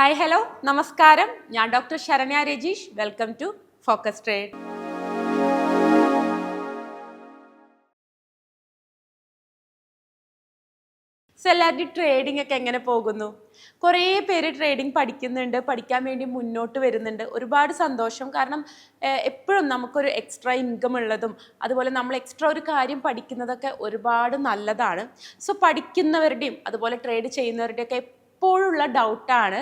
Hi hello നമസ്കാരം ഞാൻ doctor Saranya Rajeesh. Welcome to focus trade so എല്ലാവരുടെയും trading ഒക്കെ എങ്ങനെ പോകുന്നു? കുറേ പേര് ട്രേഡിംഗ് പഠിക്കുന്നുണ്ട് പഠിക്കാൻ വേണ്ടി മുന്നോട്ട് വരുന്നുണ്ട്. ഒരുപാട് സന്തോഷം. കാരണം എപ്പോഴും നമുക്കൊരു എക്സ്ട്രാ ഇൻകം ഉള്ളതും അതുപോലെ നമ്മൾ എക്സ്ട്രാ ഒരു കാര്യം പഠിക്കുന്നതൊക്കെ ഒരുപാട് നല്ലതാണ്. സോ പഠിക്കുന്നവരുടെയും അതുപോലെ ട്രേഡ് ചെയ്യുന്നവരുടെയൊക്കെ എപ്പോഴുള്ള ഡൗട്ടാണ്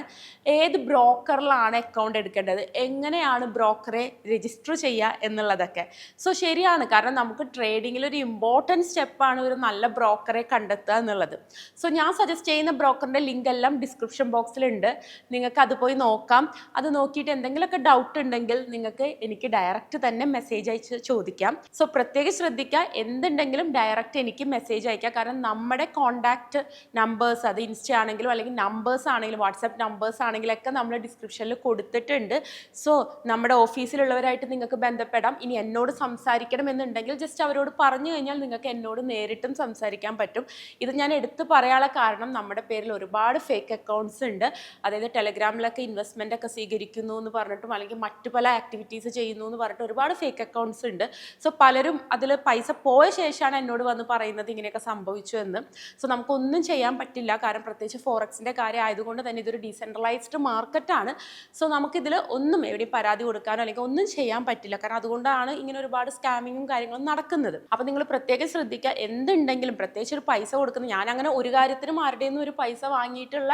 ഏത് ബ്രോക്കറിലാണ് അക്കൗണ്ട് എടുക്കേണ്ടത്? എങ്ങനെയാണ് ബ്രോക്കറെ രജിസ്റ്റർ ചെയ്യുക എന്നുള്ളതൊക്കെ. സോ ശരിയാണ്. കാരണം നമുക്ക് ട്രേഡിങ്ങിൽ ഒരു ഇമ്പോർട്ടന്റ് സ്റ്റെപ്പാണ് ഒരു നല്ല ബ്രോക്കറെ കണ്ടെത്തുക എന്നുള്ളത്. സോ ഞാൻ സജസ്റ്റ് ചെയ്യുന്ന ബ്രോക്കറിന്റെ ലിങ്ക് എല്ലാം ഡിസ്ക്രിപ്ഷൻ ബോക്സിലുണ്ട് നിങ്ങൾക്ക് അത് പോയി നോക്കാം. അത് നോക്കിയിട്ട് എന്തെങ്കിലുമൊക്കെ ഡൗട്ട് ഉണ്ടെങ്കിൽ നിങ്ങൾക്ക് എനിക്ക് ഡയറക്റ്റ് തന്നെ മെസ്സേജ് അയച്ച് ചോദിക്കാം. സോ പ്രത്യേകം ശ്രദ്ധിക്കുക. എന്തുണ്ടെങ്കിലും ഡയറക്റ്റ് എനിക്ക് മെസ്സേജ് അയക്കാം. കാരണം നമ്മുടെ കോൺടാക്റ്റ് നമ്പേഴ്സ് അത് ഇൻസ്റ്റ ആണെങ്കിലും അല്ലെങ്കിൽ നമ്പേഴ്സ് ആണെങ്കിലും വാട്സാപ്പ് നമ്പേഴ്സ് ആണെങ്കിലൊക്കെ നമ്മൾ ഡിസ്ക്രിപ്ഷനിൽ കൊടുത്തിട്ടുണ്ട്. സോ നമ്മുടെ ഓഫീസിലുള്ളവരായിട്ട് നിങ്ങൾക്ക് ബന്ധപ്പെടാം. ഇനി എന്നോട് സംസാരിക്കണം എന്നുണ്ടെങ്കിൽ ജസ്റ്റ് അവരോട് പറഞ്ഞു കഴിഞ്ഞാൽ നിങ്ങൾക്ക് എന്നോട് നേരിട്ടും സംസാരിക്കാൻ പറ്റും. ഇത് ഞാൻ എടുത്തു പറയാനുള്ള കാരണം നമ്മുടെ പേരിൽ ഒരുപാട് ഫേക്ക് അക്കൗണ്ട്സ് ഉണ്ട്. അതായത് ടെലഗ്രാമിലൊക്കെ ഇൻവെസ്റ്റ്മെന്റ് ഒക്കെ സ്വീകരിക്കുന്നു എന്ന് പറഞ്ഞിട്ടും അല്ലെങ്കിൽ മറ്റു പല ആക്ടിവിറ്റീസ് ചെയ്യുന്നു എന്ന് പറഞ്ഞിട്ട് ഒരുപാട് ഫേക്ക് അക്കൗണ്ട്സ് ഉണ്ട്. സോ പലരും അതിൽ പൈസ പോയ ശേഷമാണ് എന്നോട് വന്ന് പറയുന്നത് ഇങ്ങനെയൊക്കെ സംഭവിച്ചു എന്ന്. സോ നമുക്കൊന്നും ചെയ്യാൻ പറ്റില്ല. കാരണം പ്രത്യേകിച്ച് ഫോറക്സിന്റെ കാര്യം ആയതുകൊണ്ട് തന്നെ ഇതൊരു ഡീസെൻട്രലൈസ്ഡ് മാർക്കറ്റാണ് സോ നമുക്കിതിൽ ഒന്നും എവിടെയും പരാതി കൊടുക്കാനോ അല്ലെങ്കിൽ ഒന്നും ചെയ്യാൻ പറ്റില്ല. കാരണം അതുകൊണ്ടാണ് ഇങ്ങനെ ഒരുപാട് സ്കാമിങ്ങും കാര്യങ്ങളും നടക്കുന്നത്. അപ്പോൾ നിങ്ങൾ പ്രത്യേകം ശ്രദ്ധിക്കുക. എന്തുണ്ടെങ്കിലും പ്രത്യേകിച്ച് ഒരു പൈസ കൊടുക്കുന്നത് ഞാൻ അങ്ങനെ ഒരു കാര്യത്തിനും ആരുടെയും ഒരു പൈസ വാങ്ങിയിട്ടുള്ള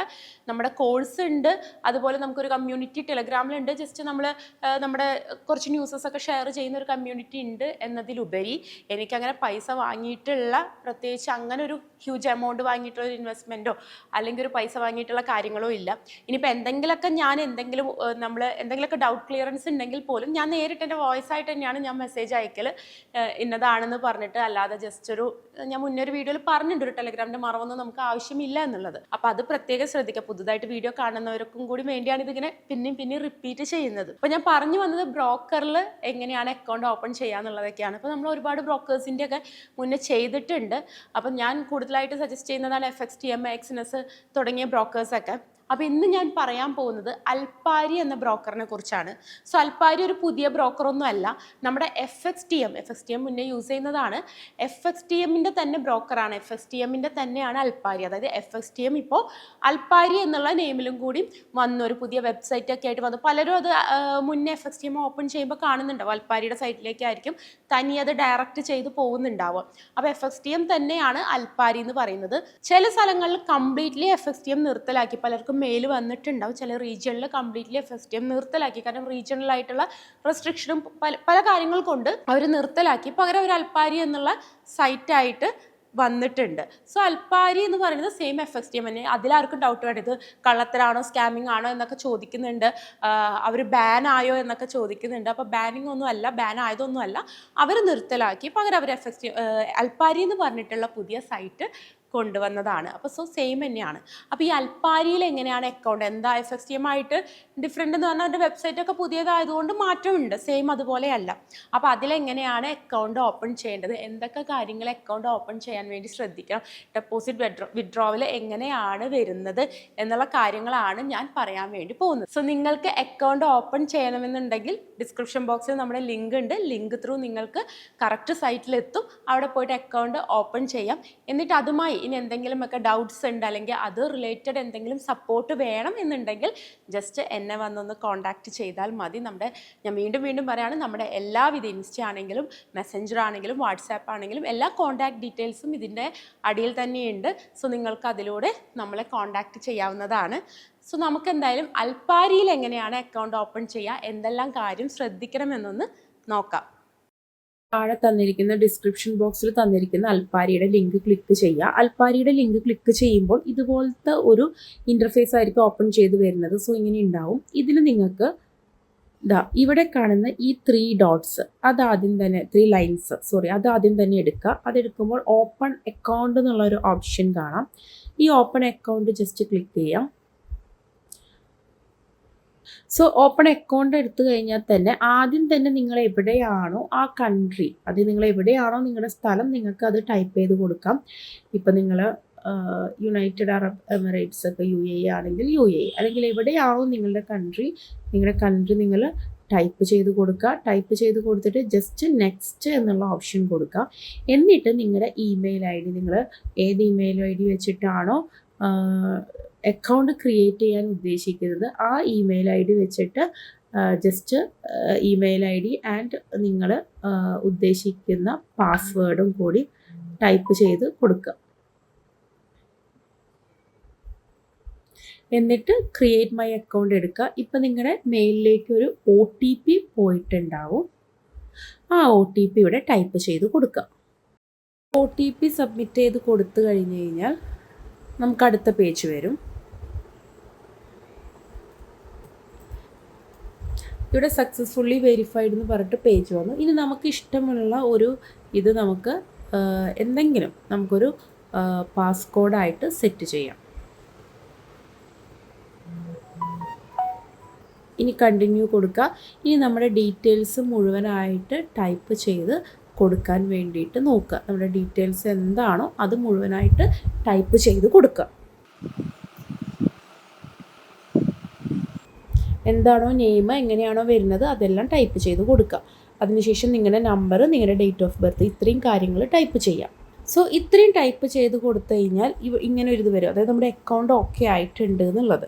നമ്മുടെ കോഴ്സ് ഉണ്ട്. അതുപോലെ നമുക്കൊരു കമ്മ്യൂണിറ്റി ടെലഗ്രാമിലുണ്ട്. ജസ്റ്റ് നമ്മൾ നമ്മുടെ കുറച്ച് ന്യൂസസ് ഒക്കെ ഷെയർ ചെയ്യുന്ന ഒരു കമ്മ്യൂണിറ്റി ഉണ്ട് എന്നതിലുപരി എനിക്കങ്ങനെ പൈസ വാങ്ങിയിട്ടുള്ള പ്രത്യേകിച്ച് അങ്ങനെ ഒരു ഹ്യൂജ് എമൗണ്ട് വാങ്ങിയിട്ടുള്ള ഒരു ഇൻവെസ്റ്റ്മെന്റോ അല്ലെങ്കിൽ ഒരു പൈസ വാങ്ങിയിട്ടുള്ള കാര്യങ്ങളോ ഇല്ല. ഇനിയിപ്പോൾ എന്തെങ്കിലുമൊക്കെ ഞാൻ എന്തെങ്കിലും നമ്മൾ എന്തെങ്കിലുമൊക്കെ ഡൗട്ട് ക്ലിയറൻസ് ഉണ്ടെങ്കിൽ പോലും ഞാൻ നേരിട്ട് എന്റെ വോയിസ് ആയിട്ട് തന്നെയാണ് ഞാൻ മെസ്സേജ് അയക്കൽ ഇന്നതാണെന്ന് പറഞ്ഞിട്ട് അല്ലാതെ ജസ്റ്റ് ഒരു ഞാൻ മുന്നേ ഒരു വീഡിയോയിൽ പറഞ്ഞിട്ടുണ്ട് ഒരു ടെലഗ്രാമിന്റെ മറവൊന്നും നമുക്ക് ആവശ്യമില്ല എന്നുള്ളത്. അപ്പോൾ അത് പ്രത്യേകം ശ്രദ്ധിക്കുക പുതുതായിട്ട് വീഡിയോ കാണുന്നവർക്കും കൂടി വേണ്ടിയാണ് ഇതിങ്ങനെ പിന്നെയും പിന്നെയും റിപ്പീറ്റ് ചെയ്യുന്നത്. അപ്പോൾ ഞാൻ പറഞ്ഞു വന്നത് ബ്രോക്കറിൽ എങ്ങനെയാണ് അക്കൗണ്ട് ഓപ്പൺ ചെയ്യാന്നുള്ളതൊക്കെയാണ് അപ്പോൾ നമ്മൾ ഒരുപാട് ബ്രോക്കേഴ്സിന്റെ ഒക്കെ മുന്നേ ചെയ്തിട്ടുണ്ട്. അപ്പം ഞാൻ കൂടുതലായിട്ട് സജസ്റ്റ് ചെയ്യുന്നതാണ് F X T M Exness തുടങ്ങിയ ബ്രോക്കേഴ്സൊക്കെ അപ്പോൾ ഇന്ന് ഞാൻ പറയാൻ പോകുന്നത് അൽപ്പാരി എന്ന ബ്രോക്കറിനെ കുറിച്ചാണ്. സോ അൽപ്പാരി ഒരു പുതിയ ബ്രോക്കറൊന്നും അല്ല. നമ്മുടെ F X T M F X T M മുന്നേ യൂസ് ചെയ്യുന്നതാണ്. എഫ് എക്സ് ടി എമ്മിന്റെ തന്നെ ബ്രോക്കറാണ് എഫ് എക്സ് ടി എമ്മിന്റെ തന്നെയാണ് അൽപ്പാരി അതായത് എഫ് എക്സ് ടി എം ഇപ്പോൾ അൽപ്പാരി എന്നുള്ള നെയിമിലും കൂടി വന്നു ഒരു പുതിയ വെബ്സൈറ്റ് ഒക്കെ ആയിട്ട് വന്നു. പലരും അത് മുന്നേ F X T M open ചെയ്യുമ്പോൾ കാണുന്നുണ്ടാവും. അൽപ്പാരിയുടെ സൈറ്റിലേക്കായിരിക്കും തനി അത് ഡയറക്റ്റ് ചെയ്ത് പോകുന്നുണ്ടാവും അപ്പോൾ എഫ് എക്സ് ടി എം തന്നെയാണ് അൽപ്പാരി എന്ന് പറയുന്നത്. ചില സ്ഥലങ്ങളിൽ completely F X T M നിർത്തലാക്കി. പലർക്കും മെയിൽ വന്നിട്ടുണ്ടാവും. ചില റീജിയണിൽ completely F S T M നിർത്തലാക്കി കാരണം റീജിയണലായിട്ടുള്ള റെസ്ട്രിക്ഷനും പല പല കാര്യങ്ങൾ കൊണ്ട് അവർ നിർത്തലാക്കി. പകരം അവർ അൽപ്പാരി എന്നുള്ള സൈറ്റായിട്ട് വന്നിട്ടുണ്ട്. സോ അൽപ്പാരി എന്ന് പറയുന്നത് same F X T M തന്നെ. അതിലാർക്കും ഡൗട്ട് വേണ്ട. ഇത് കള്ളത്തരാണോ സ്കാമിംഗ് ആണോ എന്നൊക്കെ ചോദിക്കുന്നുണ്ട്. അവർ ബാൻ ആയോ എന്നൊക്കെ ചോദിക്കുന്നുണ്ട്. അപ്പോൾ ബാനിങ് ഒന്നും അല്ല ബാൻ ആയതൊന്നും അല്ല. അവർ നിർത്തലാക്കി. പകരം അവർ എഫ് എക്സ് ടി അൽപ്പാരി എന്ന് പറഞ്ഞിട്ടുള്ള പുതിയ സൈറ്റ് കൊണ്ടുവന്നതാണ്. അപ്പോൾ സോ സെയിം തന്നെയാണ്. അപ്പോൾ ഈ അൽപ്പാരിയിൽ എങ്ങനെയാണ് അക്കൗണ്ട് എന്താ എഫ് എക്സ് ടി എം ആയിട്ട് ഡിഫറെന്റ് എന്ന് പറഞ്ഞാൽ അതിന്റെ വെബ്സൈറ്റൊക്കെ പുതിയതായതുകൊണ്ട് മാറ്റമുണ്ട്. സെയിം അതുപോലെയല്ല. അപ്പോൾ അതിലെങ്ങനെയാണ് അക്കൗണ്ട് ഓപ്പൺ ചെയ്യേണ്ടത്? എന്തൊക്കെ കാര്യങ്ങൾ അക്കൗണ്ട് ഓപ്പൺ ചെയ്യാൻ വേണ്ടി ശ്രദ്ധിക്കണം? ഡെപ്പോസിറ്റ് വിഡ്രോ വിഡ്രോവൽ എങ്ങനെയാണ് വരുന്നത്? എന്നുള്ള കാര്യങ്ങളാണ് ഞാൻ പറയാൻ വേണ്ടി പോകുന്നത്. സോ നിങ്ങൾക്ക് അക്കൗണ്ട് ഓപ്പൺ ചെയ്യണമെന്നുണ്ടെങ്കിൽ ഡിസ്ക്രിപ്ഷൻ ബോക്സിൽ നമ്മുടെ ലിങ്ക് ഉണ്ട്. ലിങ്ക് ത്രൂ നിങ്ങൾക്ക് കറക്റ്റ് സൈറ്റിലെത്തും അവിടെ പോയിട്ട് അക്കൗണ്ട് ഓപ്പൺ ചെയ്യാം. എന്നിട്ട് അതുമായി ഇനി എന്തെങ്കിലുമൊക്കെ ഡൗട്ട്സ് ഉണ്ട് അല്ലെങ്കിൽ അത് റിലേറ്റഡ് എന്തെങ്കിലും സപ്പോർട്ട് വേണം എന്നുണ്ടെങ്കിൽ ജസ്റ്റ് എന്നെ വന്നൊന്ന് കോൺടാക്റ്റ് ചെയ്താൽ മതി. നമ്മുടെ ഞാൻ വീണ്ടും വീണ്ടും പറയുകയാണ് നമ്മുടെ എല്ലാവിധ ഇൻസ്റ്റ ആണെങ്കിലും മെസ്സഞ്ചർ ആണെങ്കിലും വാട്സാപ്പ് ആണെങ്കിലും എല്ലാ കോൺടാക്ട് ഡീറ്റെയിൽസും ഇതിന്റെ അടിയിൽ തന്നെയുണ്ട്. സോ നിങ്ങൾക്ക് അതിലൂടെ നമ്മളെ കോൺടാക്റ്റ് ചെയ്യാവുന്നതാണ്. സോ നമുക്ക് എന്തായാലും അൽപ്പാരിയിൽ എങ്ങനെയാണ് അക്കൗണ്ട് ഓപ്പൺ ചെയ്യുക എന്തെല്ലാം കാര്യം ശ്രദ്ധിക്കണമെന്നൊന്ന് നോക്കാം. താഴെ തന്നിരിക്കുന്ന ഡിസ്ക്രിപ്ഷൻ ബോക്സിൽ തന്നിരിക്കുന്ന അൽപ്പാരിയുടെ ലിങ്ക് ക്ലിക്ക് ചെയ്യുക. അൽപ്പാരിയുടെ ലിങ്ക് ക്ലിക്ക് ചെയ്യുമ്പോൾ ഇതുപോലത്തെ ഒരു ഇന്റർഫേസ് ആയിരിക്കും ഓപ്പൺ ചെയ്ത് വരുന്നത്. സോ ഇങ്ങനെ ഉണ്ടാവും. ഇതിൽ നിങ്ങൾക്ക് ദാ ഇവിടെ കാണുന്ന ഈ ത്രീ ഡോട്ട്സ് അത് ആദ്യം തന്നെ ത്രീ ലൈൻസ് സോറി അത് ആദ്യം തന്നെ എടുക്കുക. അതെടുക്കുമ്പോൾ ഓപ്പൺ അക്കൗണ്ട് എന്നുള്ള ഒരു ഓപ്ഷൻ കാണാം. ഈ ഓപ്പൺ അക്കൗണ്ട് ജസ്റ്റ് ക്ലിക്ക് ചെയ്യാം. സോ ഓപ്പൺ അക്കൗണ്ട് എടുത്തു കഴിഞ്ഞാൽ തന്നെ ആദ്യം തന്നെ നിങ്ങൾ എവിടെയാണോ ആ കൺട്രി അത് നിങ്ങൾ എവിടെയാണോ നിങ്ങളുടെ സ്ഥലം നിങ്ങൾക്ക് അത് ടൈപ്പ് ചെയ്ത് കൊടുക്കാം. ഇപ്പം നിങ്ങൾ യുണൈറ്റഡ് അറബ് എമിറേറ്റ്സ് ഒക്കെ യു എ ആണെങ്കിൽ യു എ അല്ലെങ്കിൽ എവിടെയാണോ നിങ്ങളുടെ കൺട്രി നിങ്ങളുടെ കൺട്രി നിങ്ങൾ ടൈപ്പ് ചെയ്ത് കൊടുക്കുക. ടൈപ്പ് ചെയ്ത് കൊടുത്തിട്ട് ജസ്റ്റ് നെക്സ്റ്റ് എന്നുള്ള ഓപ്ഷൻ കൊടുക്കുക. എന്നിട്ട് നിങ്ങളുടെ ഇമെയിൽ ഐ ഡി നിങ്ങൾ ഏത് ഇമെയിൽ ഐ ഡി വെച്ചിട്ടാണോ അക്കൗണ്ട് ക്രിയേറ്റ് ചെയ്യാൻ ഉദ്ദേശിക്കുന്നത് ആ ഇമെയിൽ ഐ ഡി വെച്ചിട്ട് just email I D and നിങ്ങൾ ഉദ്ദേശിക്കുന്ന പാസ്വേഡും കൂടി ടൈപ്പ് ചെയ്ത് കൊടുക്കുക എന്നിട്ട് ക്രിയേറ്റ് മൈ അക്കൗണ്ട് എടുക്കുക ഇപ്പം നിങ്ങളുടെ മെയിലിലേക്ക് ഒരു ഒ ടി പി പോയിട്ടുണ്ടാവും. ആ ഒ ടി പി ഇവിടെ ടൈപ്പ് ചെയ്ത് കൊടുക്കുക ഒ ടി പി സബ്മിറ്റ് ചെയ്ത് കൊടുത്തു കഴിഞ്ഞ് കഴിഞ്ഞാൽ നമുക്ക് അടുത്ത പേജ് വരും. ഇവിടെ സക്സസ്ഫുള്ളി വെരിഫൈഡ് എന്ന് പറഞ്ഞിട്ട് പേജ് വന്നു. ഇനി നമുക്ക് ഇഷ്ടമുള്ള ഒരു ഇത് നമുക്ക് എന്തെങ്കിലും നമുക്കൊരു പാസ്കോഡായിട്ട് സെറ്റ് ചെയ്യാം. ഇനി കണ്ടിന്യൂ കൊടുക്കുക ഇനി നമ്മുടെ ഡീറ്റെയിൽസ് മുഴുവനായിട്ട് ടൈപ്പ് ചെയ്ത് കൊടുക്കാൻ വേണ്ടിയിട്ട് നോക്കുക. നമ്മുടെ ഡീറ്റെയിൽസ് എന്താണോ അത് മുഴുവനായിട്ട് ടൈപ്പ് ചെയ്ത് കൊടുക്കുക. എന്താണോ നെയിം എങ്ങനെയാണോ വരുന്നത് അതെല്ലാം ടൈപ്പ് ചെയ്ത് കൊടുക്കുക അതിനുശേഷം നിങ്ങളുടെ നമ്പർ നിങ്ങളുടെ ഡേറ്റ് ഓഫ് ബർത്ത് ഇത്രയും കാര്യങ്ങൾ ടൈപ്പ് ചെയ്യാം. സോ ഇത്രയും ടൈപ്പ് ചെയ്ത് കൊടുത്തു കഴിഞ്ഞാൽ ഇവ ഇങ്ങനെ ഒരു ഇത് വരും. അതായത് നമ്മുടെ അക്കൗണ്ട് ഓക്കെ ആയിട്ടുണ്ട് എന്നുള്ളത്.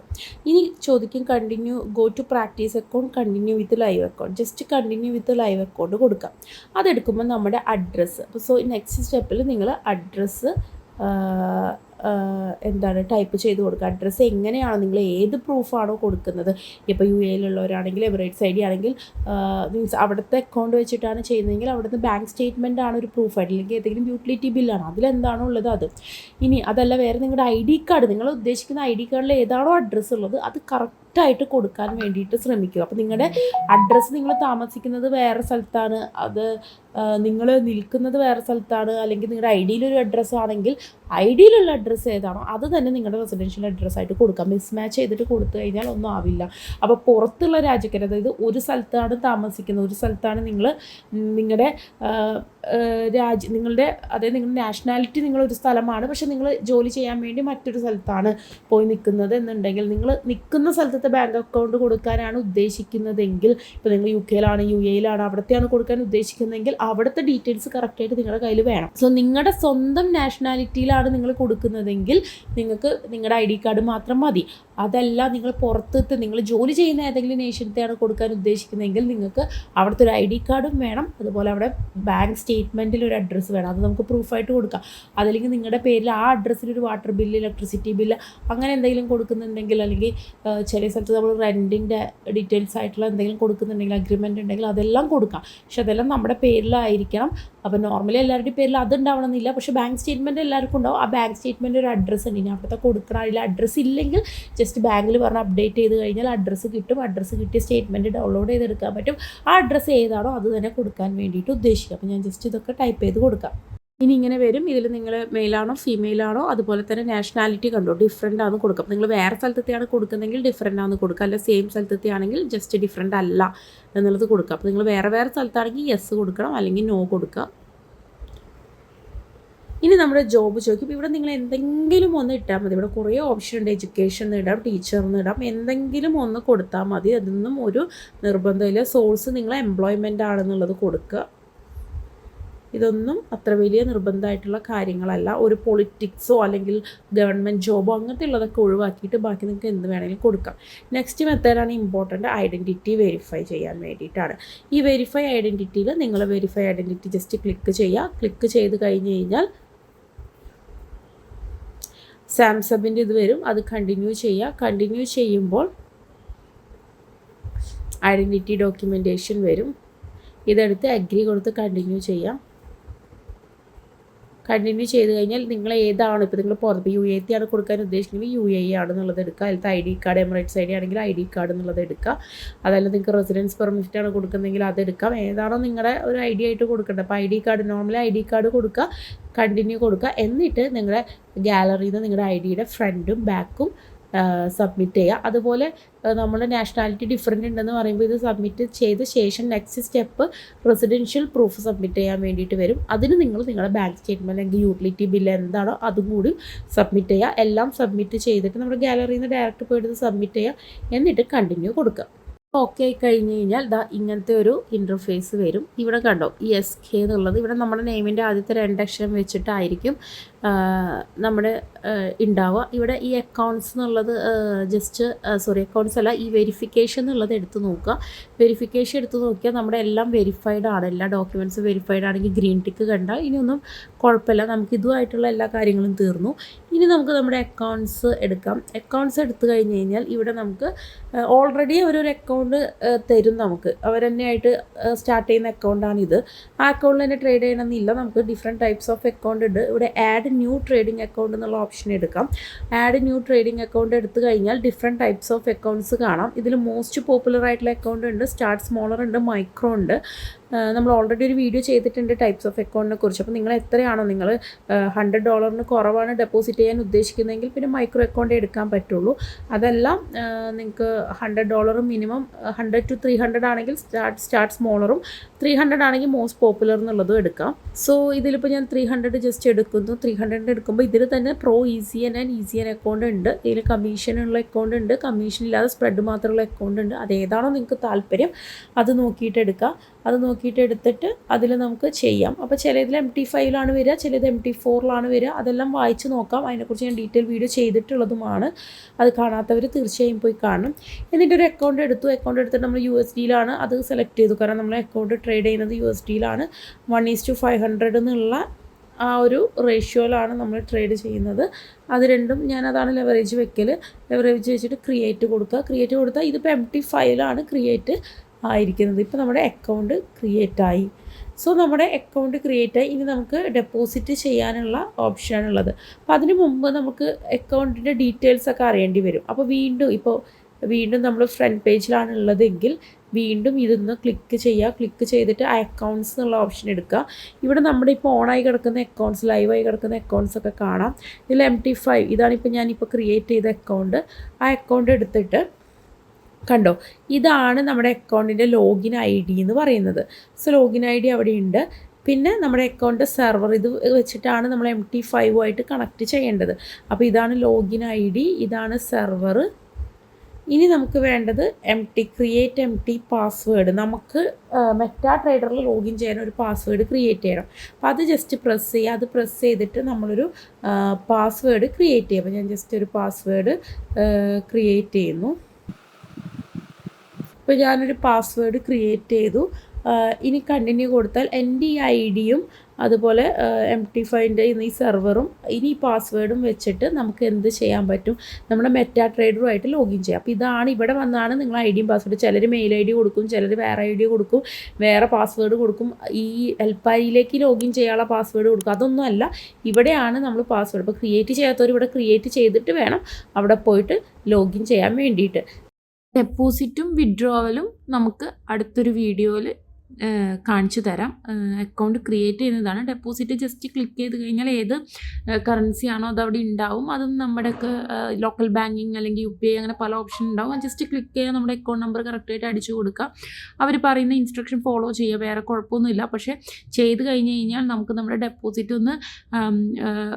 ഇനി ചോദിക്കും continue go to practice account continue with live account just continue with live account കൊടുക്കാം. അതെടുക്കുമ്പോൾ നമ്മുടെ അഡ്രസ്സ് അപ്പോൾ സോ നെക്സ്റ്റ് സ്റ്റെപ്പിൽ നിങ്ങൾ അഡ്രസ്സ് എന്താണ് ടൈപ്പ് ചെയ്ത് കൊടുക്കുക. അഡ്രസ്സ് എങ്ങനെയാണ് നിങ്ങൾ ഏത് പ്രൂഫാണോ കൊടുക്കുന്നത്. ഇപ്പോൾ യു എയിലുള്ളവരാണെങ്കിൽ എമിറേറ്റ്സ് ഐ ഡി ആണെങ്കിൽ മീൻസ് അവിടുത്തെ അക്കൗണ്ട് വെച്ചിട്ടാണ് ചെയ്യുന്നതെങ്കിൽ അവിടുത്തെ ബാങ്ക് സ്റ്റേറ്റ്മെന്റ് ആണ് ഒരു പ്രൂഫ് പ്രൂഫായിട്ട് അല്ലെങ്കിൽ ഏതെങ്കിലും യൂട്ടിലിറ്റി ബില്ലാണ് അതിലെന്താണോ ഉള്ളത് അത്. ഇനി അതല്ല വേറെ നിങ്ങളുടെ ഐ ഡി കാർഡ് നിങ്ങൾ ഉദ്ദേശിക്കുന്ന ഐ ഡി കാർഡിൽ ഏതാണോ അഡ്രസ്സ് ഉള്ളത് അത് കറക്റ്റ് കറക്റ്റായിട്ട് കൊടുക്കാൻ വേണ്ടിയിട്ട് ശ്രമിക്കുക. അപ്പോൾ നിങ്ങളുടെ അഡ്രസ്സ് നിങ്ങൾ താമസിക്കുന്നത് വേറെ സ്ഥലത്താണ്. അത് നിങ്ങൾ നിൽക്കുന്നത് വേറെ സ്ഥലത്താണ്. അല്ലെങ്കിൽ നിങ്ങളുടെ ഐ ഡിയിലൊരു അഡ്രസ്സ് ആണെങ്കിൽ ഐ ഡിയിലുള്ള അഡ്രസ്സ് ഏതാണോ അത് തന്നെ നിങ്ങളുടെ റെസിഡൻഷ്യൽ അഡ്രസ്സായിട്ട് കൊടുക്കാം. മിസ് മാച്ച് ചെയ്തിട്ട് കൊടുത്തു കഴിഞ്ഞാൽ ഒന്നും ആവില്ല. അപ്പോൾ പുറത്തുള്ള രാജ്യക്കാർ അതായത് ഒരു സ്ഥലത്താണ് താമസിക്കുന്നത് ഒരു സ്ഥലത്താണ് നിങ്ങൾ നിങ്ങളുടെ രാജ്യ നിങ്ങളുടെ അതായത് നിങ്ങളുടെ നാഷണാലിറ്റി നിങ്ങളൊരു സ്ഥലമാണ് പക്ഷേ നിങ്ങൾ ജോലി ചെയ്യാൻ വേണ്ടി മറ്റൊരു സ്ഥലത്താണ് പോയി നിൽക്കുന്നത് എന്നുണ്ടെങ്കിൽ നിങ്ങൾ നിൽക്കുന്ന സ്ഥലത്തെ ബാങ്ക് അക്കൗണ്ട് കൊടുക്കാനാണ് ഉദ്ദേശിക്കുന്നതെങ്കിൽ ഇപ്പോൾ നിങ്ങൾ യു കെയിലാണ് യു എയിലാണ് അവിടത്തെയാണ് കൊടുക്കാൻ ഉദ്ദേശിക്കുന്നതെങ്കിൽ അവിടുത്തെ ഡീറ്റെയിൽസ് കറക്റ്റായിട്ട് നിങ്ങളുടെ കയ്യിൽ വേണം. സോ നിങ്ങളുടെ സ്വന്തം നാഷണാലിറ്റിയിലാണ് നിങ്ങൾ കൊടുക്കുന്നതെങ്കിൽ നിങ്ങൾക്ക് നിങ്ങളുടെ ഐ ഡി കാർഡ് മാത്രം മതി. അതല്ല നിങ്ങൾ പുറത്തെത്ത് നിങ്ങൾ ജോലി ചെയ്യുന്ന ഏതെങ്കിലും നേഷ്യത്തെയാണ് കൊടുക്കാൻ ഉദ്ദേശിക്കുന്നതെങ്കിൽ നിങ്ങൾക്ക് അവിടുത്തെ ഒരു ഐ ഡി കാർഡും വേണം. അതുപോലെ അവിടെ ബാങ്ക് സ്റ്റേറ്റ്മെന്റിൽ ഒരു അഡ്രസ്സ് വേണം. അത് നമുക്ക് പ്രൂഫായിട്ട് കൊടുക്കാം. അതല്ലെങ്കിൽ നിങ്ങളുടെ പേരിൽ ആ അഡ്രസ്സിൽ ഒരു വാട്ടർ ബില്ല് ഇലക്ട്രിസിറ്റി ബില്ല് അങ്ങനെ എന്തെങ്കിലും കൊടുക്കുന്നുണ്ടെങ്കിൽ അല്ലെങ്കിൽ ചില സ്ഥലത്ത് നമ്മൾ റെന്റിന്റെ ഡീറ്റെയിൽസ് ആയിട്ടുള്ള എന്തെങ്കിലും കൊടുക്കുന്നുണ്ടെങ്കിൽ അഗ്രിമെന്റ് ഉണ്ടെങ്കിൽ അതെല്ലാം കൊടുക്കാം. പക്ഷെ അതെല്ലാം നമ്മുടെ പേരിലായിരിക്കണം. അപ്പോൾ നോർമലി എല്ലാവരുടെയും പേരിൽ അത് ഉണ്ടാവണമെന്നില്ല. പക്ഷേ ബാങ്ക് സ്റ്റേറ്റ്മെന്റ് എല്ലാവർക്കും ഉണ്ടാവും. ആ ബാങ്ക് സ്റ്റേറ്റ്മെന്റ് ഒരു അഡ്രസ്സ് ഉണ്ട്. ഇനി അവിടുത്തെ കൊടുക്കണം അതിൽ അഡ്രസ്സ് ഇല്ലെങ്കിൽ ജസ്റ്റ് ബാങ്കിൽ പറഞ്ഞ് അപ്ഡേറ്റ് ചെയ്ത് കഴിഞ്ഞാൽ അഡ്രസ്സ് കിട്ടും. അഡ്രസ്സ് കിട്ടിയ സ്റ്റേറ്റ്മെന്റ് ഡൗൺലോഡ് ചെയ്തെടുക്കാൻ പറ്റും. ആ അഡ്രസ്സ് ഏതാണോ അത് തന്നെ കൊടുക്കാൻ വേണ്ടിയിട്ട് ഉദ്ദേശിക്കുക. അപ്പോൾ ഞാൻ ജസ്റ്റ് ഇതൊക്കെ ടൈപ്പ് ചെയ്ത് കൊടുക്കാം. ഇനി ഇങ്ങനെ വരും. ഇതിൽ നിങ്ങൾ മെയിലാണോ ഫീമെയിലാണോ അതുപോലെ തന്നെ നാഷണാലിറ്റി കണ്ടോ? ഡിഫറെന്റ് ആണ് കൊടുക്കാം. നിങ്ങൾ വേറെ സ്ഥലത്തെയാണ് കൊടുക്കുന്നതെങ്കിൽ ഡിഫറെന്റ് ആണ് കൊടുക്കുക അല്ല സെയിം സ്ഥലത്തെ ആണെങ്കിൽ ജസ്റ്റ് ഡിഫറെന്റ് അല്ല എന്നുള്ളത് കൊടുക്കുക അപ്പോൾ നിങ്ങൾ വേറെ വേറെ സ്ഥലത്താണെങ്കിൽ യെസ് കൊടുക്കണം അല്ലെങ്കിൽ നോ കൊടുക്കുക. ഇനി നമ്മുടെ ജോബ് ചോദിക്കും. ഇവിടെ നിങ്ങൾ എന്തെങ്കിലും ഒന്ന് ഇട്ടാൽ മതി. ഇവിടെ കുറേ ഓപ്ഷൻ ഉണ്ട്. എഡ്യൂക്കേഷൻ ഇടാം ടീച്ചർ എന്ന് ഇടാം. എന്തെങ്കിലും ഒന്ന് കൊടുത്താൽ മതി. അതൊന്നും ഒരു നിർബന്ധമില്ല സോഴ്സ് നിങ്ങൾ എംപ്ലോയ്മെന്റ് ആണെന്നുള്ളത് കൊടുക്കുക. ഇതൊന്നും അത്ര വലിയ നിർബന്ധമായിട്ടുള്ള കാര്യങ്ങളല്ല. ഒരു പൊളിറ്റിക്സോ അല്ലെങ്കിൽ ഗവൺമെന്റ് ജോബോ അങ്ങനത്തെ ഉള്ളതൊക്കെ ഒഴിവാക്കിയിട്ട് ബാക്കി നിങ്ങൾക്ക് എന്ത് വേണമെങ്കിലും കൊടുക്കാം. നെക്സ്റ്റ് മെത്തേഡാണ് ഇമ്പോർട്ടന്റ് ഐഡന്റിറ്റി വെരിഫൈ ചെയ്യാൻ വേണ്ടിയിട്ടാണ്. ഈ വെരിഫൈ ഐഡന്റിറ്റിയിൽ നിങ്ങൾ വെരിഫൈ ഐഡന്റിറ്റി ജസ്റ്റ് ക്ലിക്ക് ചെയ്യുക. ക്ലിക്ക് ചെയ്ത് കഴിഞ്ഞ് കഴിഞ്ഞാൽ സാംസങ്ങിന്റെ ഇത് വരും. അത് കണ്ടിന്യൂ ചെയ്യുക കണ്ടിന്യൂ ചെയ്യുമ്പോൾ ഐഡന്റിറ്റി ഡോക്യുമെന്റേഷൻ വരും. ഇതെടുത്ത് അഗ്രി കൊടുത്ത് കണ്ടിന്യൂ ചെയ്യാം. കണ്ടിന്യൂ ചെയ്ത് കഴിഞ്ഞാൽ നിങ്ങൾ ഏതാണ് ഇപ്പോൾ നിങ്ങൾ പുറത്ത് യു എ ടി ആണ് കൊടുക്കാൻ ഉദ്ദേശിക്കുന്നത് യു എ ആണെന്നുള്ളത് എടുക്കുക. അതിലത്തെ I D card Emirates I D ആണെങ്കിൽ ഐ ഡി കാർഡ് എന്നുള്ളത് എടുക്കുക. അതല്ല നിങ്ങൾക്ക് റെസിഡൻസ് പെർമിറ്റ് ആണ് കൊടുക്കുന്നതെങ്കിൽ അതെടുക്കാം ഏതാണോ നിങ്ങളുടെ ഒരു ഐ ഡി ആയിട്ട് കൊടുക്കേണ്ടത്. അപ്പോൾ I D card normally I D card കൊടുക്കുക കണ്ടിന്യൂ കൊടുക്കുക. എന്നിട്ട് നിങ്ങളുടെ ഗാലറിയിൽ നിന്ന് നിങ്ങളുടെ ഐ ഡിയുടെ ഫ്രണ്ടും ബാക്കും സബ്മിറ്റ് ചെയ്യുക അതുപോലെ നമ്മുടെ നാഷണാലിറ്റി ഡിഫറെന്റ് ഉണ്ടെന്ന് പറയുമ്പോൾ ഇത് സബ്മിറ്റ് ചെയ്ത ശേഷം next step residential proof submit ചെയ്യാൻ വേണ്ടിയിട്ട് വരും. അതിന് നിങ്ങൾ നിങ്ങളുടെ ബാങ്ക് സ്റ്റേറ്റ്മെന്റ് അല്ലെങ്കിൽ യൂട്ടിലിറ്റി ബില്ല് എന്താണോ അതും കൂടി സബ്മിറ്റ് ചെയ്യുക എല്ലാം സബ്മിറ്റ് ചെയ്തിട്ട് നമ്മുടെ ഗാലറിയിൽ നിന്ന് ഡയറക്റ്റ് പോയിട്ട് സബ്മിറ്റ് ചെയ്യുക എന്നിട്ട് കണ്ടിന്യൂ കൊടുക്കുക ഓക്കെ ആയി കഴിഞ്ഞ് കഴിഞ്ഞാൽ ദാ ഇങ്ങനത്തെ ഒരു ഇന്റർഫേസ് വരും. ഇവിടെ കണ്ടോ ഈ എസ് കെ എന്നുള്ളത്. ഇവിടെ നമ്മുടെ നെയിമിന്റെ ആദ്യത്തെ രണ്ടക്ഷരം വെച്ചിട്ടായിരിക്കും നമ്മുടെ ഉണ്ടാവുക ഇവിടെ ഈ അക്കൗണ്ട്സ് എന്നുള്ളത് ജസ്റ്റ് സോറി അക്കൗണ്ട്സ് അല്ല ഈ വെരിഫിക്കേഷൻ എന്നുള്ളത് എടുത്ത് നോക്കുക. വെരിഫിക്കേഷൻ എടുത്ത് നോക്കിയാൽ നമ്മുടെ എല്ലാം വെരിഫൈഡ് ആണ്. എല്ലാ ഡോക്യുമെന്റ്സും വെരിഫൈഡ് ആണെങ്കിൽ ഗ്രീൻ ടിക്ക് കണ്ടാൽ ഇനിയൊന്നും കുഴപ്പമില്ല. നമുക്ക് ഇതുമായിട്ടുള്ള എല്ലാ കാര്യങ്ങളും തീർന്നു. ഇനി നമുക്ക് നമ്മുടെ അക്കൗണ്ട്സ് എടുക്കാം. അക്കൗണ്ട്സ് എടുത്തു കഴിഞ്ഞ് കഴിഞ്ഞാൽ ഇവിടെ നമുക്ക് ഓൾറെഡി അവരൊരു അക്കൗണ്ട് തരും നമുക്ക്. അവർ തന്നെയായിട്ട് സ്റ്റാർട്ട് ചെയ്യുന്ന അക്കൗണ്ടാണ് ഇത് ആ അക്കൗണ്ടിൽ തന്നെ ട്രേഡ് ചെയ്യണമെന്നില്ല. നമുക്ക് ഡിഫറെന്റ് ടൈപ്സ് ഓഫ് അക്കൗണ്ട് ഉണ്ട്. ഇവിടെ ആഡ് ന്യൂ ട്രേഡിംഗ് അക്കൗണ്ട് എന്നുള്ള ഓപ്ഷൻ എടുക്കാം. ആഡ് ന്യൂ ട്രേഡിംഗ് അക്കൗണ്ട് എടുത്തു കഴിഞ്ഞാൽ ഡിഫറെന്റ് ടൈപ്സ് ഓഫ് അക്കൗണ്ട്സ് കാണാം. ഇതിൽ മോസ്റ്റ് പോപ്പുലർ ആയിട്ടുള്ള അക്കൗണ്ട് ഉണ്ട്. സ്റ്റാർട്ട് സ്മോളർ ഉണ്ട്. മൈക്രോ ഉണ്ട്. നമ്മൾ ഓൾറെഡി ഒരു വീഡിയോ ചെയ്തിട്ടുണ്ട് ടൈപ്സ് ഓഫ് അക്കൗണ്ടിനെ കുറിച്ച്. അപ്പോൾ നിങ്ങൾ എത്രയാണോ നിങ്ങൾ ഹൺഡ്രഡ് ഡോളറിന് കുറവാണ് ഡെപ്പോസിറ്റ് ചെയ്യാൻ ഉദ്ദേശിക്കുന്നതെങ്കിൽ പിന്നെ മൈക്രോ അക്കൗണ്ട് എടുക്കാൻ പറ്റുള്ളൂ. അതെല്ലാം നിങ്ങൾക്ക് hundred dollar minimum hundred two three hundred ആണെങ്കിൽ സ്റ്റാർട്ട് സ്റ്റാർട്ട് സ്മോളറും ത്രീ ഹൺഡ്രഡ് ആണെങ്കിൽ മോസ്റ്റ് പോപ്പുലർ എന്നുള്ളതും എടുക്കാം. സോ ഇതിലിപ്പോൾ ഞാൻ ത്രീ ഹൺഡ്രഡ് ജസ്റ്റ് എടുക്കുന്നു. ത്രീ ഹൺഡ്രഡ് എടുക്കുമ്പോൾ ഇതിൽ തന്നെ pro easy and easy an account ഉണ്ട്. ഇതിൽ കമ്മീഷനുള്ള അക്കൗണ്ട് ഉണ്ട്. കമ്മീഷൻ ഇല്ലാതെ സ്പ്രെഡ് മാത്രമുള്ള അക്കൗണ്ട് ഉണ്ട്. അതേതാണോ നിങ്ങൾക്ക് താല്പര്യം അത് നോക്കിയിട്ട് എടുക്കുക അത് നോക്കിയിട്ട് എടുത്തിട്ട് അതിൽ നമുക്ക് ചെയ്യാം. അപ്പോൾ ചിലതിൽ എം ടി ഫൈവിലാണ് വരിക ചിലത് എം ടി ഫോറിലാണ് വരിക. അതെല്ലാം വായിച്ച് നോക്കാം. അതിനെക്കുറിച്ച് ഞാൻ ഡീറ്റെയിൽ വീഡിയോ ചെയ്തിട്ടുള്ളതുമാണ്. അത് കാണാത്തവർ തീർച്ചയായും പോയി കാണും എന്നിട്ട് ഒരു അക്കൗണ്ട് എടുത്തു. അക്കൗണ്ട് എടുത്തിട്ട് നമ്മൾ യു എസ് ഡിയിലാണ് അത് സെലക്ട് ചെയ്തു. കാരണം നമ്മൾ അക്കൗണ്ട് ട്രേഡ് ചെയ്യുന്നത് U S ഡിയിലാണ് one is two five hundred എന്നുള്ള ആ ഒരു റേഷ്യോയിലാണ് നമ്മൾ ട്രേഡ് ചെയ്യുന്നത്. അത് രണ്ടും ഞാൻ അതാണ് ലെവറേജ് വെക്കൽ ലെവറേജ് വെച്ചിട്ട് ക്രിയേറ്റ് കൊടുക്കുക. ക്രിയേറ്റ് കൊടുത്താൽ ഇതിപ്പോൾ എം ടി ഫൈവിലാണ് ക്രിയേറ്റ് ആയിരിക്കുന്നത്. ഇപ്പോൾ നമ്മുടെ അക്കൗണ്ട് ക്രിയേറ്റ് ആയി. സോ നമ്മുടെ അക്കൗണ്ട് ക്രിയേറ്റ് ആയി. ഇനി നമുക്ക് ഡെപ്പോസിറ്റ് ചെയ്യാനുള്ള ഓപ്ഷനാണുള്ളത് അപ്പോൾ അതിന് മുമ്പ് നമുക്ക് അക്കൗണ്ടിന്റെ ഡീറ്റെയിൽസ് ഒക്കെ അറിയേണ്ടി വരും. അപ്പോൾ വീണ്ടും ഇപ്പോൾ വീണ്ടും നമ്മൾ ഫ്രണ്ട് പേജിലാണ് ഉള്ളതെങ്കിൽ വീണ്ടും ഇതൊന്ന് ക്ലിക്ക് ചെയ്യുക. ക്ലിക്ക് ചെയ്തിട്ട് ആ അക്കൗണ്ട്സ് എന്നുള്ള ഓപ്ഷൻ എടുക്കുക. ഇവിടെ നമ്മുടെ ഇപ്പോൾ ഓണായി കിടക്കുന്ന അക്കൗണ്ട്സ് ലൈവായി കിടക്കുന്ന അക്കൗണ്ട്സ് ഒക്കെ കാണാം. ഇതിൽ എം ടി ഫൈവ് ഇതാണിപ്പോൾ ഞാനിപ്പോൾ ക്രിയേറ്റ് ചെയ്ത അക്കൗണ്ട് ആ അക്കൗണ്ട് എടുത്തിട്ട് കണ്ടോ? ഇതാണ് നമ്മുടെ അക്കൗണ്ടിന്റെ ലോഗിൻ ഐ ഡി എന്ന് പറയുന്നത്. സോ ലോഗിൻ ഐ ഡി അവിടെ ഉണ്ട് പിന്നെ നമ്മുടെ അക്കൗണ്ട് സെർവർ ഇത് വെച്ചിട്ടാണ് നമ്മൾ എം ടി ആയിട്ട് കണക്ട് ചെയ്യേണ്ടത്. അപ്പോൾ ഇതാണ് ലോഗിൻ ഐ ഡി ഇതാണ് സെർവർ ഇനി നമുക്ക് വേണ്ടത് M T create M T password നമുക്ക് മെറ്റാ ട്രേഡറിൽ ലോഗിൻ ചെയ്യാൻ ഒരു പാസ്വേഡ് ക്രിയേറ്റ് ചെയ്യണം. അപ്പോൾ അത് ജസ്റ്റ് പ്രസ് ചെയ്യുക. അത് പ്രസ് ചെയ്തിട്ട് നമ്മളൊരു പാസ്വേഡ് ക്രിയേറ്റ് ചെയ്യും അപ്പോൾ ഞാൻ ജസ്റ്റ് ഒരു പാസ്വേഡ് ക്രിയേറ്റ് ചെയ്യുന്നു. ഇപ്പോൾ ഞാനൊരു പാസ്വേഡ് ക്രിയേറ്റ് ചെയ്തു. ഇനി കണ്ടിന്യൂ കൊടുത്താൽ എന്റെ ഈ ഐ ഡിയും അതുപോലെ എം ടി ഫൈന്റെ ഈ സെർവറും ഇനി ഈ പാസ്വേഡും വെച്ചിട്ട് നമുക്ക് എന്ത് ചെയ്യാൻ പറ്റും? നമ്മുടെ മെറ്റാ ട്രേഡറുമായിട്ട് ലോഗിൻ ചെയ്യാം. അപ്പോൾ ഇതാണ് ഇവിടെ വന്നാണ് നിങ്ങൾ ഐ ഡിയും പാസ്വേഡ് ചിലർ മെയിൽ ഐ ഡി കൊടുക്കും ചിലർ വേറെ ഐ ഡി കൊടുക്കും വേറെ പാസ്വേഡ് കൊടുക്കും. ഈ ഹെൽപ്പാരിയിലേക്ക് ലോഗിൻ ചെയ്യാനുള്ള പാസ്വേഡ് കൊടുക്കും. അതൊന്നുമല്ല ഇവിടെയാണ് നമ്മൾ പാസ്വേഡ് ഇപ്പോൾ ക്രിയേറ്റ് ചെയ്യാത്തവർ ഇവിടെ ക്രിയേറ്റ് ചെയ്തിട്ട് വേണം അവിടെ പോയിട്ട് ലോഗിൻ ചെയ്യാൻ വേണ്ടിയിട്ട്. ഡെപ്പോസിറ്റും വിഡ്രോവലും നമുക്ക് അടുത്തൊരു വീഡിയോയിൽ കാണിച്ചു തരാം. അക്കൗണ്ട് ക്രിയേറ്റ് ചെയ്യുന്നതാണ്. ഡെപ്പോസിറ്റ് ജസ്റ്റ് ക്ലിക്ക് ചെയ്ത് കഴിഞ്ഞാൽ ഏത് കറൻസി ആണോ അത് അവിടെ ഉണ്ടാവും. അതും നമ്മുടെയൊക്കെ ലോക്കൽ ബാങ്കിങ് അല്ലെങ്കിൽ യു പി ഐ അങ്ങനെ പല ഓപ്ഷൻ ഉണ്ടാവും. ജസ്റ്റ് ക്ലിക്ക് ചെയ്യാൻ നമ്മുടെ അക്കൗണ്ട് നമ്പർ കറക്റ്റായിട്ട് അടിച്ചു കൊടുക്കുക. അവർ പറയുന്ന ഇൻസ്ട്രക്ഷൻ ഫോളോ ചെയ്യുക. വേറെ കുഴപ്പമൊന്നുമില്ല. പക്ഷേ ചെയ്ത് കഴിഞ്ഞ് കഴിഞ്ഞാൽ നമുക്ക് നമ്മുടെ ഡെപ്പോസിറ്റ് ഒന്ന്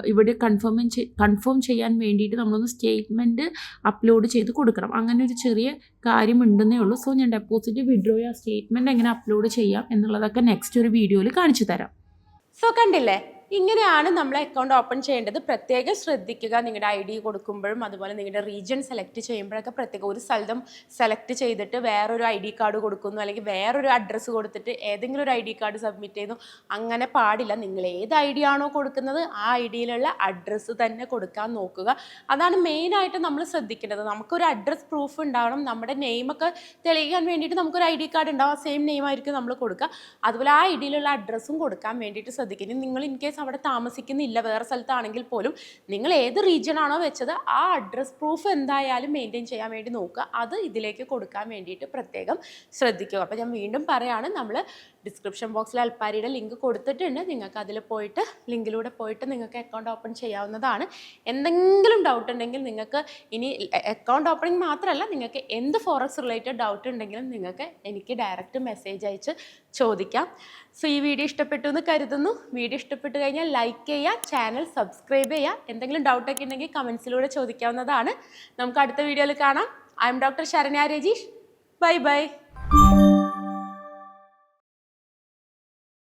ഇവിടെ കൺഫേം കൺഫേം ചെയ്യാൻ വേണ്ടിയിട്ട് നമ്മളൊന്ന് സ്റ്റേറ്റ്മെന്റ് അപ്ലോഡ് ചെയ്ത് കൊടുക്കണം. അങ്ങനെ ഒരു ചെറിയ കാര്യമുണ്ടെന്നേ ഉള്ളൂ. സോ ഞാൻ ഡെപ്പോസിറ്റ് വിഡ്രോ ആ സ്റ്റേറ്റ്മെന്റ് എങ്ങനെ അപ്ലോഡ് ചെയ്യാം എന്നുള്ളതൊക്കെ നെക്സ്റ്റ് ഒരു വീഡിയോയിൽ കാണിച്ചു തരാം. സോ കണ്ടില്ലേ? ഇങ്ങനെയാണ് നമ്മൾ അക്കൗണ്ട് ഓപ്പൺ ചെയ്യേണ്ടത്. പ്രത്യേകം ശ്രദ്ധിക്കുക. നിങ്ങളുടെ ഐ ഡി കൊടുക്കുമ്പോഴും അതുപോലെ നിങ്ങളുടെ റീജിയൻ സെലക്ട് ചെയ്യുമ്പോഴൊക്കെ പ്രത്യേകം ഒരു സ്ഥലം സെലക്ട് ചെയ്തിട്ട് വേറൊരു ഐ ഡി കാർഡ് കൊടുക്കുന്നു. അല്ലെങ്കിൽ വേറൊരു അഡ്രസ്സ് കൊടുത്തിട്ട് ഏതെങ്കിലും ഒരു ഐ ഡി കാർഡ് സബ്മിറ്റ് ചെയ്യുന്നു. അങ്ങനെ പാടില്ല. നിങ്ങൾ ഏത് ഐ ഡി ആണോ കൊടുക്കുന്നത് ആ ഐ ഡിയിലുള്ള അഡ്രസ്സ് തന്നെ കൊടുക്കാൻ നോക്കുക. അതാണ് മെയിനായിട്ട് നമ്മൾ ശ്രദ്ധിക്കേണ്ടത്. നമുക്കൊരു അഡ്രസ്സ് പ്രൂഫ് ഉണ്ടാവണം. നമ്മുടെ നെയിമൊക്കെ തെളിയിക്കാൻ വേണ്ടിയിട്ട് നമുക്കൊരു ഐ ഡി കാർഡ് ഉണ്ടാവും. ആ സെയിം നെയിമായിരിക്കും നമ്മൾ കൊടുക്കുക. അതുപോലെ ആ ഐ ഡിയിലുള്ള അഡ്രസ്സും കൊടുക്കാൻ വേണ്ടിയിട്ട് ശ്രദ്ധിക്കുന്നു നിങ്ങൾ ഇൻ കേസ് അവിടെ താമസിക്കുന്നില്ല. വേറെ സ്ഥലത്താണെങ്കിൽ പോലും നിങ്ങൾ ഏത് റീജിയൺ ആണോ വെച്ചത് ആ അഡ്രസ് പ്രൂഫ് എന്തായാലും മെയിന്റെയിൻ ചെയ്യാൻ വേണ്ടി നോക്കുക. അത് ഇതിലേക്ക് കൊടുക്കാൻ വേണ്ടിയിട്ട് പ്രത്യേകം ശ്രദ്ധിക്കുക. അപ്പോൾ ഞാൻ വീണ്ടും പറയാണ് നമ്മൾ ഡിസ്ക്രിപ്ഷൻ ബോക്സിൽ അൽപ്പാരിയുടെ ലിങ്ക് കൊടുത്തിട്ടുണ്ട്. നിങ്ങൾക്ക് അതിൽ പോയിട്ട് ലിങ്കിലൂടെ പോയിട്ട് നിങ്ങൾക്ക് അക്കൗണ്ട് ഓപ്പൺ ചെയ്യാവുന്നതാണ്. എന്തെങ്കിലും ഡൗട്ട് ഉണ്ടെങ്കിൽ നിങ്ങൾക്ക് ഇനി അക്കൗണ്ട് ഓപ്പണിംഗ് മാത്രമല്ല നിങ്ങൾക്ക് എന്ത് ഫോറക്സ് റിലേറ്റഡ് ഡൗട്ട് ഉണ്ടെങ്കിലും നിങ്ങൾക്ക് എനിക്ക് ഡയറക്റ്റ് മെസ്സേജ് അയച്ച് ചോദിക്കാം. സോ ഈ വീഡിയോ ഇഷ്ടപ്പെട്ടു എന്ന് കരുതുന്നു. വീഡിയോ ഇഷ്ടപ്പെട്ടു കഴിഞ്ഞാൽ ലൈക്ക് ചെയ്യുക ചാനൽ സബ്സ്ക്രൈബ് ചെയ്യുക. എന്തെങ്കിലും ഡൗട്ടൊക്കെ ഉണ്ടെങ്കിൽ കമൻസിലൂടെ ചോദിക്കാവുന്നതാണ്. നമുക്ക് അടുത്ത വീഡിയോയിൽ കാണാം. I'm doctor Saranya Rajeesh. Bye bye